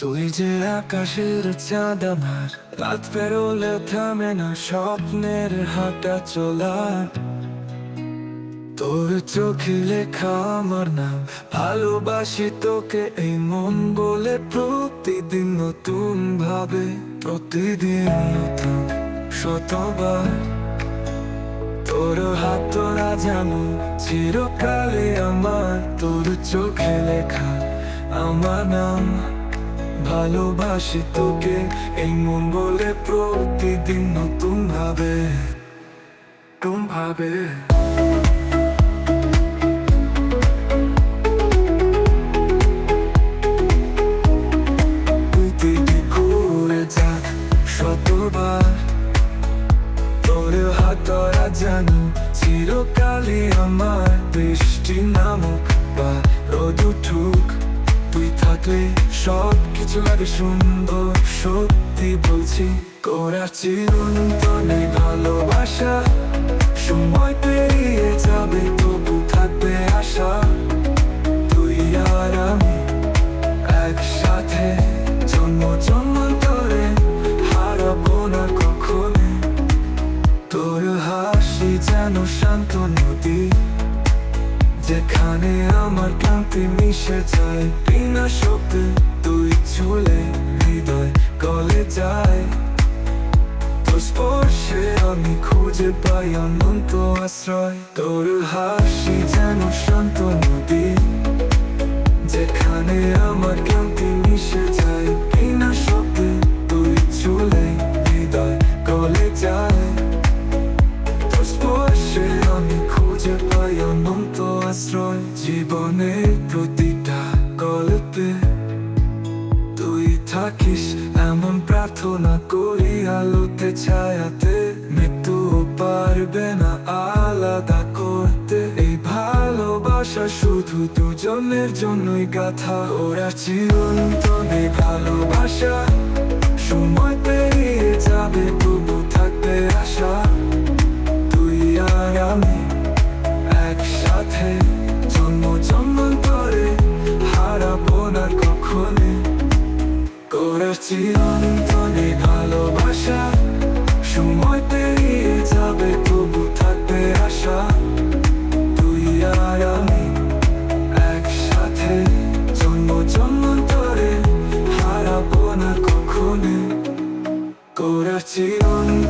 তুই যে আকাশের চাঁদ আমার, রাত পেরোলে থামে না স্বপ্নের হাঁটা চলা। তোর চোখে লেখা আমার নাম, ভালোবাসি তোকে এই মন বলে প্রতিদিন নতুন ভাবে, প্রতিদিন নতুন শতবার। তোর হাত তোরা জানো চিরকালে আমার, তোর চোখে লেখা আমার নাম। ভালোবাসি তোকে, এই মন বলে প্রতিদিন নতুন ভাবে নতুন ভাবে। শতবার, তোর আমার বৃষ্টি নামক বা রোদ উঠুক। তুই সব কিছু লাগে সুন্দর, সত্যি বলছি করার চিরন্তনে ভালোবাসা। সময় পেরিয়ে যাবে, তবু থাকবে আশা। আমি একসাথে জন্ম শান্ত নদী, যেখানে আমার ক্লান্তি মিশে যায় বিনা শব্দে তুই চলে হৃদয় গলে যায়। তোর স্পর্শে আমি খুঁজে পাই অনন্ত আশ্রয়, তোর হাসি আলোতে ছায়াতে মৃত্যু পারবে না আলাদা করতে। এই ভালোবাসা শুধু দুজনের জন্যই গাথা। ওরা চিরন্তনে ভালোবাসা। সময় পেরিয়ে যাবে, তবু থাকবে আশা। তুই আর আমি একসাথে জন্ম জন্মান্তরে হারাবো না কখনো করার চিরন্তন করা চিরন্ত